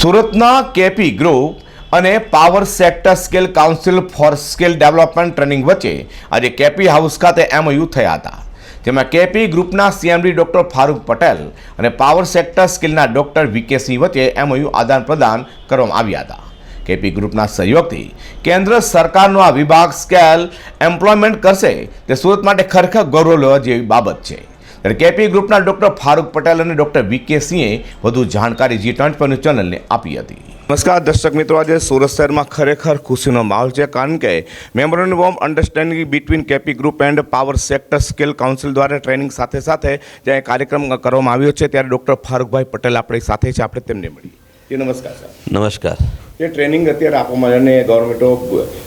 સુરતના KP group અને power sector skill council for skill development training વચ્ચે આજે કેપી હાઉસ ખાતે એમઓયુ થયા હતા. જેમાં કેપી ગ્રુપના સીએમડી ડોક્ટર ફારૂક પટેલ અને પાવર સેક્ટર સ્કિલના ડોક્ટર વીકે સિંહ વચ્ચે એમઓયુ આદાન પ્રદાન કરવામાં આવ્યા હતા. કેપી ગ્રુપના સહયોગથી કેન્દ્ર સરકારનો આ વિભાગ સ્કેલ એમ્પ્લોયમેન્ટ કરશે તે સુરત માટે ખરેખર ગૌરવ લેવા જેવી બાબત છે. ત્યારે કેપી ગ્રુપના ડોક્ટર ફારૂક પટેલ અને ડોક્ટર વીકે સિંહે વધુ જાણકારી જી ટ્વેન્ટી ન્યૂઝ ચેનલને આપી હતી. નમસ્કાર દર્શક મિત્રો આજે સુરત શહેરમાં ખરેખર ખુશીનો માહોલ છે કારણ કે memorandum of understanding between KP group and power sector skill council દ્વારા ટ્રેનિંગ સાથે સાથે જ્યાં કાર્યક્રમ કરવામાં આવ્યો છે ત્યારે ડૉક્ટર ફારૂકભાઈ પટેલ આપણી સાથે છે આપણે તેમને મળીએ. નમસ્કાર સર. નમસ્કાર. જે ટ્રેનિંગ અત્યારે આપવામાં આવી અને ગવર્મેન્ટ ઓફ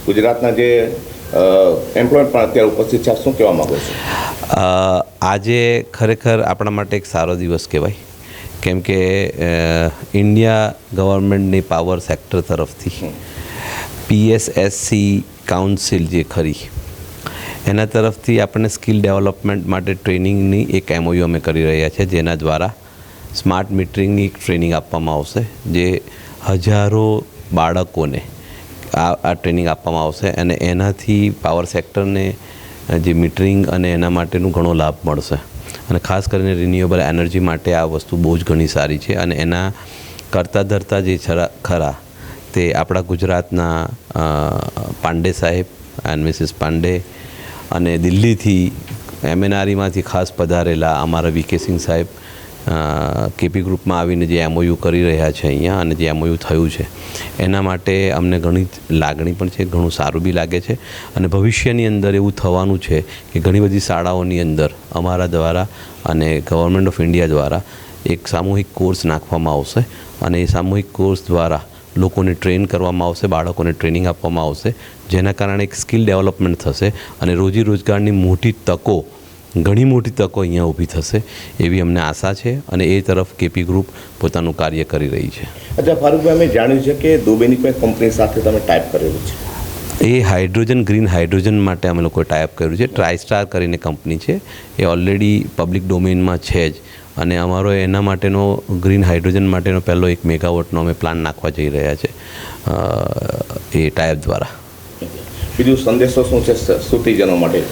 ગુજરાતના જે એમ્પ્લોયમેન્ટ પણ અત્યારે ઉપસ્થિત છે આપ શું કહેવા માગો છો? આજે ખરેખર આપણા માટે એક સારો દિવસ કહેવાય. કેમ કે ઇન્ડિયા ગવર્મેન્ટની પાવર સેક્ટર તરફથી પીએસએસસી કાઉન્સિલ જે ખરી, એના તરફથી આપણને સ્કિલ ડેવલપમેન્ટ માટે ટ્રેનિંગની એક એમઓયુ અમે કરી રહ્યા છે, જેના દ્વારા સ્માર્ટ મીટરિંગની એક ટ્રેનિંગ આપવામાં આવશે, જે હજારો બાળકોને આ આ ટ્રેનિંગ આપવામાં આવશે અને એનાથી પાવર સેક્ટરને જે મીટરિંગ અને એના માટેનું ઘણો લાભ મળશે. અને ખાસ કરીને રિન્યુએબલ એનર્જી માટે આ વસ્તુ બહુ જ ઘણી સારી છે અને એના કરતા ધરતા જે ખરા, તે આપણા ગુજરાતના પાંડે સાહેબ એન્ડ મિસિસ પાંડે અને દિલ્હીથી એમએનઆરઈમાંથી ખાસ પધારેલા અમારા વીકે સિંહ સાહેબ કેપી ગ્રુપમાં આવીને જે એમઓયુ કરી રહ્યા છે અહીંયા અને જે એમઓયુ થયું છે, એના માટે અમને ઘણી લાગણી પણ છે, ઘણું સારું બી લાગે છે અને ભવિષ્યની અંદર એવું થવાનું છે કે ઘણી બધી શાળાઓની અંદર અમારા દ્વારા અને ગવર્મેન્ટ ઓફ ઇન્ડિયા દ્વારા એક સામૂહિક કોર્સ નાખવામાં આવશે અને એ સામૂહિક કોર્સ દ્વારા લોકોને ટ્રેન કરવામાં આવશે, બાળકોને ટ્રેનિંગ આપવામાં આવશે, જેના કારણે એક સ્કિલ ડેવલપમેન્ટ થશે અને રોજી રોજગારની મોટી તકો ઘણી મોટી તકો અહીંયા ઊભી થશે એવી અમને આશા છે અને એ તરફ કેપી ગ્રુપ પોતાનું કાર્ય કરી રહી છે. અચ્છા ફારૂકભાઈ અમે જાણ્યું છે કે દુબેની કોઈ કંપની સાથે તમે ટાઈપ કરેલું છે? એ હાઇડ્રોજન ગ્રીન હાઇડ્રોજન માટે અમે લોકોએ ટાઈપ કર્યું છે. ટ્રાયસ્ટાર કરીને કંપની છે. એ ઓલરેડી પબ્લિક ડોમેનમાં છે જ. અને અમારો એના માટેનો ગ્રીન હાઇડ્રોજન માટેનો પહેલો એક મેગાવોટનો અમે પ્લાન નાખવા જઈ રહ્યા છે એ ટાઈપ દ્વારા. બીજું સંદેશો શું છે સુટીજનો માટે?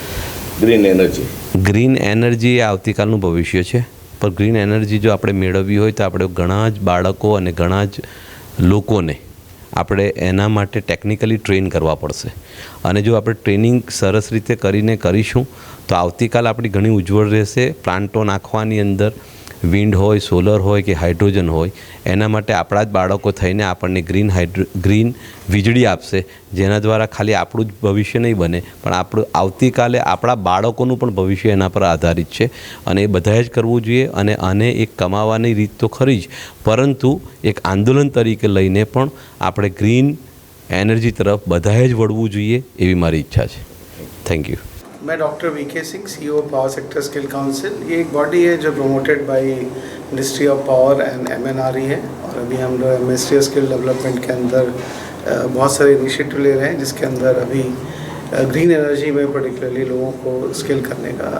ગ્રીન એનર્જી ગ્રીન એનર્જી એ આવતીકાલનું ભવિષ્ય છે. પણ ગ્રીન એનર્જી જો આપણે મેળવવી હોય તો આપણે ઘણા જ બાળકો અને ઘણા જ લોકોને આપણે એના માટે ટેકનિકલી ટ્રેન કરવા પડશે. અને જો આપણે ટ્રેનિંગ સરસ રીતે કરીને કરીશું, તો આવતીકાલ આપણી ઘણી ઉજ્જવળ રહેશે. પ્લાન્ટો નાખવાની અંદર વિન્ડ હોય, સોલર હોય કે હાઇડ્રોજન હોય, એના માટે આપણા જ બાળકો થઈને આપણને ગ્રીન હાઇડ્રો, ગ્રીન વીજળી આપશે, જેના દ્વારા ખાલી આપણું જ ભવિષ્ય નહીં બને, પણ આપણું, આવતીકાલે આપણા બાળકોનું પણ ભવિષ્ય એના પર આધારિત છે. અને એ બધાએ જ કરવું જોઈએ અને આને એક કમાવાની રીત તો ખરી જ, પરંતુ એક આંદોલન તરીકે લઈને પણ આપણે ગ્રીન એનર્જી તરફ બધાએ જ વળવું જોઈએ એવી મારી ઈચ્છા છે. થેન્ક યુ मैं doctor V K Singh C O power sector skill council ये एक बॉडी है जो promoted by ministry of power and M N R E है और अभी हम लोग मिनिस्ट्री ऑफ़ स्किल डेवलपमेंट के अंदर बहुत सारे इनिशिएटिव ले रहे हैं जिसके अंदर अभी ग्रीन एनर्जी में पर्टिकुलरली लोगों को स्किल करने का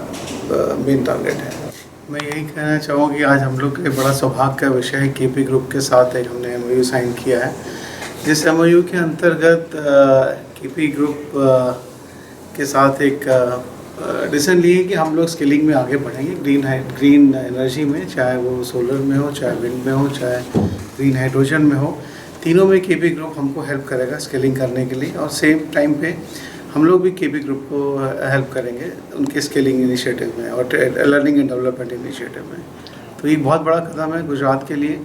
मेन टारगेट है। मैं यही कहना चाहूँगा कि आज हम लोग के बड़ा सौभाग्य का विषय है। के पी ग्रुप के साथ एक हमने एम साइन किया है। जिस एमओयू के अंतर्गत के पी ग्रुप के साथ एक डिसीज़न लिए कि हम लोग स्किलिंग में आगे बढ़ेंगे। ग्रीन ग्रीन एनर्जी में, चाहे वो सोलर में हो, चाहे विंड में हो, चाहे ग्रीन हाइड्रोजन में हो, तीनों में के पी ग्रुप हमको हेल्प करेगा स्किलिंग करने के लिए। और सेम टाइम पे हम लोग भी के पी ग्रुप को हेल्प करेंगे उनके स्किलिंग इनिशिएटिव में और लर्निंग एंड डेवलपमेंट इनिशिएटिव में। तो ये बहुत बड़ा कदम है गुजरात के लिए।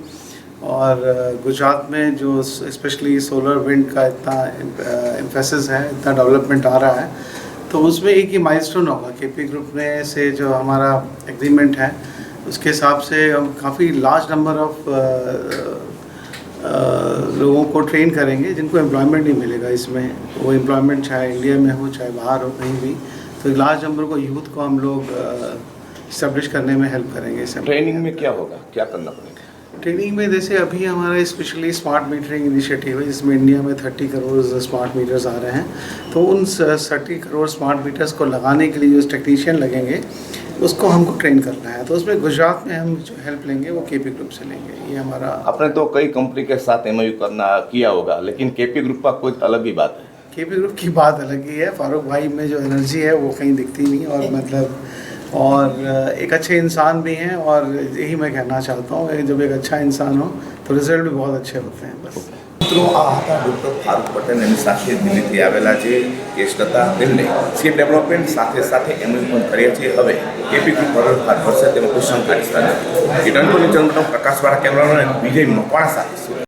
और गुजरात में जो स्पेशली सोलर विंड का इतना एम्फेसिस है, इतना डेवलपमेंट आ रहा है तो उसमें एक ही माइलस्टोन होगा के पी ग्रुप ने से जो हमारा एग्रीमेंट है उसके हिसाब से हम काफ़ी लार्ज नंबर ऑफ़ लोगों को ट्रेन करेंगे जिनको एम्प्लॉयमेंट नहीं मिलेगा इसमें। वो एम्प्लॉयमेंट चाहे इंडिया में हो चाहे बाहर हो कहीं भी। तो लार्ज नंबर को यूथ को हम लोग इस्टेब्लिश करने में हेल्प करेंगे इसे ट्रेनिंग में क्या होगा? क्या करना पड़ेगा? ट्रेनिंग में जैसे अभी हमारा स्पेशली स्मार्ट मीटरिंग इनिशिएटिव है जिसमें इंडिया में थर्टी करोड़ स्मार्ट मीटर्स आ रहे हैं। तो उन थर्टी करोड़ स्मार्ट मीटर्स को लगाने के लिए जो टेक्नीशियन लगेंगे उसको हमको ट्रेन करना है। तो उसमें गुजरात में हम जो हेल्प लेंगे वो के ग्रुप से लेंगे। ये हमारा आपने तो कई कंपनी के साथ एमओयू करना किया होगा लेकिन केपी ग्रुप का कुछ अलग ही बात है। के ग्रुप की बात अलग ही है। फारूक भाई में जो एनर्जी है वो कहीं दिखती नहीं और मतलब और एक अच्छे इंसान भी हैं और यही मैं कहना चाहता हूँ कि जब एक अच्छा इंसान हो तो रिजल्ट भी बहुत अच्छे होते हैं बस મિત્રો આ હતા ડૉક્ટર ફારૂક પટેલ એની સાથે દિલ્હીથી આવેલા જે કેસ હતા તેમને સ્કિલ ડેવલપમેન્ટ સાથે સાથે એમએલ પણ કર્યા છે હવે કેપી ગ્રુપ પર હાથ ભરશે તેમાં કોઈ શંકા નથી રિટર્ન ટુ ચંદ્રનો પ્રકાશવાળા કેમેરામેન વિજય મકવાણા સાથે